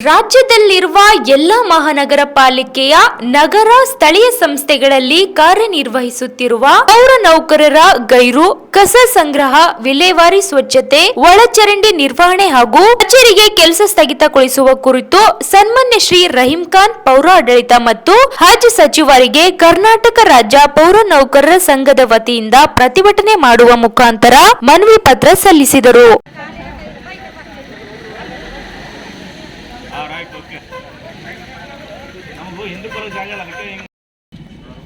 ರಾಜ್ಯದಲ್ಲಿರುವ ಎಲ್ಲ ಮಹಾನಗರ ಪಾಲಿಕೆಯ ನಗರ ಸ್ಥಳೀಯ ಸಂಸ್ಥೆಗಳಲ್ಲಿ ಕಾರ್ಯನಿರ್ವಹಿಸುತ್ತಿರುವ ಪೌರ ನೌಕರರ ಗೈರು, ಕಸ ಸಂಗ್ರಹ, ವಿಲೇವಾರಿ ಸ್ವಚ್ಛತೆ, ಒಳಚರಂಡಿ ನಿರ್ವಹಣೆ ಹಾಗೂ ಕಚೇರಿಗೆ ಕೆಲಸ ಸ್ಥಗಿತಗೊಳಿಸುವ ಕುರಿತು ಸನ್ಮಾನ್ಯ ಶ್ರೀ ರಹೀಂ ಖಾನ್ ಪೌರಾಡಳಿತ ಮತ್ತು ಹಜ್ ಸಚಿವರಿಗೆ ಕರ್ನಾಟಕ ರಾಜ್ಯ ಪೌರ ನೌಕರರ ಸಂಘದ ವತಿಯಿಂದ ಪ್ರತಿಭಟನೆ ಮಾಡುವ ಮುಖಾಂತರ ಮನವಿ ಪತ್ರ ಸಲ್ಲಿಸಿದರು.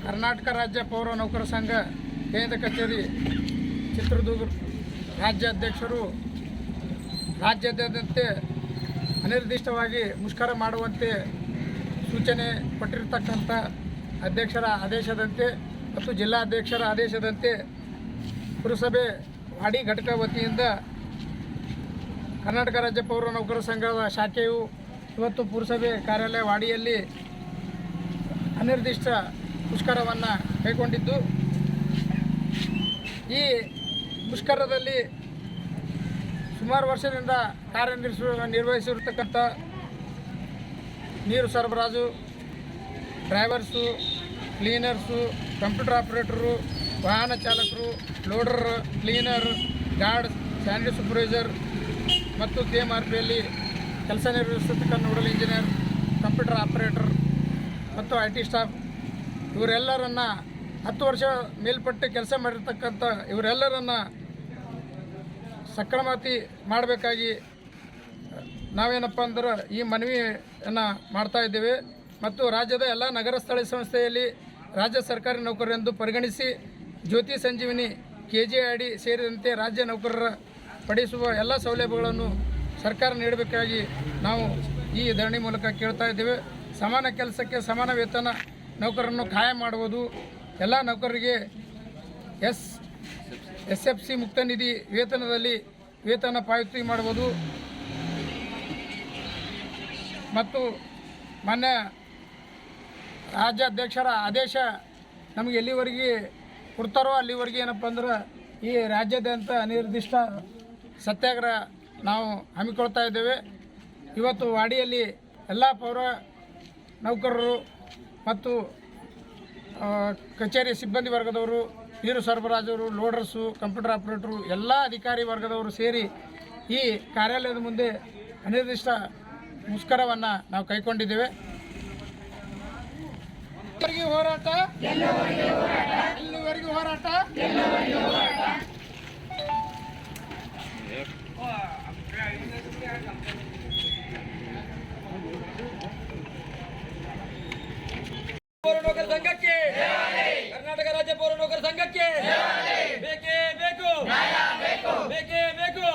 ಕರ್ನಾಟಕ ರಾಜ್ಯ ಪೌರ ನೌಕರ ಸಂಘ, ಕೇಂದ್ರ ಕಚೇರಿ, ಚಿತ್ರದುರ್ಗ ರಾಜ್ಯಾಧ್ಯಕ್ಷರು ರಾಜ್ಯಾದ್ಯಂತೆ ಅನಿರ್ದಿಷ್ಟವಾಗಿ ಮುಷ್ಕರ ಮಾಡುವಂತೆ ಸೂಚನೆ ಕೊಟ್ಟಿರತಕ್ಕಂಥ ಅಧ್ಯಕ್ಷರ ಆದೇಶದಂತೆ ಮತ್ತು ಜಿಲ್ಲಾಧ್ಯಕ್ಷರ ಆದೇಶದಂತೆ ಪುರಸಭೆ ವಾಡಿ ಘಟಕ ವತಿಯಿಂದ ಕರ್ನಾಟಕ ರಾಜ್ಯ ಪೌರ ನೌಕರ ಸಂಘದ ಶಾಖೆಯು ಇವತ್ತು ಪುರಸಭೆ ಕಾರ್ಯಾಲಯ ವಾಡಿಯಲ್ಲಿ ಅನಿರ್ದಿಷ್ಟ ಮುಷ್ಕರವನ್ನು ಕೈಗೊಂಡಿದ್ದು. ಈ ಮುಷ್ಕರದಲ್ಲಿ ಸುಮಾರು ವರ್ಷದಿಂದ ಕಾರ್ಯನಿರ್ವಹಿಸುವ ನಿರ್ವಹಿಸಿರ್ತಕ್ಕಂಥ ನೀರು ಸರಬರಾಜು, ಡ್ರೈವರ್ಸು, ಕ್ಲೀನರ್ಸು, ಕಂಪ್ಯೂಟರ್ ಆಪ್ರೇಟರು, ವಾಹನ ಚಾಲಕರು, loader, cleaner, guard sanitary supervisor ಮತ್ತು ಕೆ ಎಂ ಆರ್ ಪಿಯಲ್ಲಿ ಕೆಲಸ ನಿರ್ವಹಿಸತಕ್ಕ ನೋಡಲ್ ಇಂಜಿನಿಯರ್, ಕಂಪ್ಯೂಟರ್ ಆಪರೇಟರ್ ಮತ್ತು ಐ ಟಿ ಸ್ಟಾಫ್, ಇವರೆಲ್ಲರನ್ನ ಹತ್ತು ವರ್ಷ ಮೇಲ್ಪಟ್ಟು ಕೆಲಸ ಮಾಡಿರ್ತಕ್ಕಂಥ ಇವರೆಲ್ಲರನ್ನ ಸಕ್ರಮತಿ ಮಾಡಬೇಕಾಗಿ ನಾವೇನಪ್ಪ ಅಂದ್ರೆ ಈ ಮನವಿಯನ್ನು ಮಾಡ್ತಾ ಇದ್ದೇವೆ. ಮತ್ತು ರಾಜ್ಯದ ಎಲ್ಲ ನಗರ ಸ್ಥಳೀಯ ಸಂಸ್ಥೆಯಲ್ಲಿ ರಾಜ್ಯ ಸರ್ಕಾರಿ ನೌಕರರೆಂದು ಪರಿಗಣಿಸಿ Jyothi Sanjeevini K G I D ಸೇರಿದಂತೆ ರಾಜ್ಯ ನೌಕರರ ಪಡಿಸುವ ಎಲ್ಲ ಸೌಲಭ್ಯಗಳನ್ನು ಸರ್ಕಾರ ನೀಡಬೇಕಾಗಿ ನಾವು ಈ ಧರಣಿ ಮೂಲಕ ಕೇಳ್ತಾ ಇದ್ದೇವೆ. ಸಮಾನ ಕೆಲಸಕ್ಕೆ ಸಮಾನ ವೇತನ ನೌಕರರನ್ನು ಖಾಯಂ ಮಾಡುವುದು, ಎಲ್ಲ ನೌಕರರಿಗೆ ಎಸ್ ಎಸ್ ಎಫ್ ಸಿ ಮುಕ್ತ ನಿಧಿ ವೇತನದಲ್ಲಿ ವೇತನ ಪಾವತಿ ಮಾಡುವುದು ಮತ್ತು ಮಾನ್ಯ ರಾಜ್ಯಾಧ್ಯಕ್ಷರ ಆದೇಶ ನಮಗೆ ಎಲ್ಲಿವರೆಗೆ ಕೊಡ್ತಾರೋ ಅಲ್ಲಿವರೆಗೆ ಏನಪ್ಪ ಅಂದ್ರೆ ಈ ರಾಜ್ಯಾದ್ಯಂತ ಅನಿರ್ದಿಷ್ಟ ಸತ್ಯಾಗ್ರಹ ನಾವು ಹಮ್ಮಿಕೊಳ್ತಾ ಇದ್ದೇವೆ. ಇವತ್ತು ವಾಡಿಯಲ್ಲಿ ಎಲ್ಲ ಪೌರ ನೌಕರರು ಮತ್ತು ಕಚೇರಿ ಸಿಬ್ಬಂದಿ ವರ್ಗದವರು, ನೀರು ಸರಬರಾಜರು, ಲೋಡರ್ಸು, ಕಂಪ್ಯೂಟರ್ ಆಪ್ರೇಟರು, ಎಲ್ಲ ಅಧಿಕಾರಿ ವರ್ಗದವರು ಸೇರಿ ಈ ಕಾರ್ಯಾಲಯದ ಮುಂದೆ ಅನಿರ್ದಿಷ್ಟ ಮುಷ್ಕರವನ್ನು ನಾವು ಕೈಗೊಂಡಿದ್ದೇವೆ. ಹೋರಾಟ? ಹೋರಾಟ ಪೌರ ನೌಕರ ಸಂಘಕ್ಕೆ ಕರ್ನಾಟಕ ರಾಜ್ಯ ಪೌರ ನೌಕರ ಸಂಘಕ್ಕೆ ಬೇಕೇ ಬೇಕು ಬೇಕೇ ಬೇಕು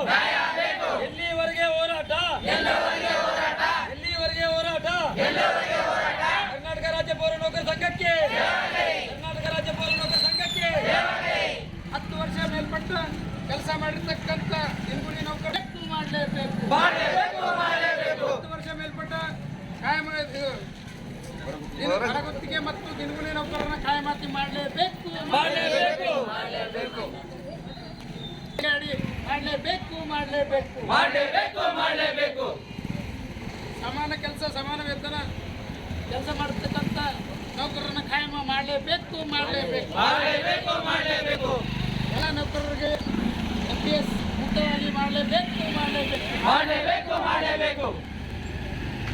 ಎಲ್ಲಿವರೆಗೆ ಹೋರಾಟ ಎಲ್ಲಿವರೆಗೆ ಹೋರಾಟ ಕರ್ನಾಟಕ ರಾಜ್ಯ ಪೌರ ನೌಕರ ಸಂಘಕ್ಕೆ ಕರ್ನಾಟಕ ರಾಜ್ಯ ಪೌರ ನೌಕರ ಸಂಘಕ್ಕೆ ಹತ್ತು ಮೇಲ್ಪಟ್ಟು ಕೆಲಸ ಮಾಡಿರ್ತಕ್ಕಂಥ ಹಿಂಗುಳಿ ನೌಕರ. ಮಾಡಲೇಬೇಕು. ಹತ್ತು ವರ್ಷ ಮೇಲ್ಪಟ್ಟ ಕಾಯಂ ಹೊರಗುತ್ತಿಗೆ ಮತ್ತು ದಿನಗೂಲಿ ನೌಕರರನ್ನ ಕಾಯಮಾತಿ ಮಾಡಲೇಬೇಕು. ಮಾಡಲೇಬೇಕು. ಮಾಡಲೇಬೇಕು. ಮಾಡಲೇಬೇಕು ಮಾಡಲೇಬೇಕು. ಮಾಡಲೇಬೇಕು ಸಮಾನ ಕೆಲಸ ಸಮಾನ ವೇತನ ಕೆಲಸ ಮಾಡ್ತಕ್ಕಂಥ ನೌಕರರನ್ನ ಕಾಯಮ ಮಾಡಲೇಬೇಕು ಮಾಡಲೇಬೇಕು. ಮಾಡಲೇಬೇಕು ಮಾಡಲೇಬೇಕು ಎಲ್ಲ ನೌಕರರಿಗೆ ಎಫ್ ಪಿ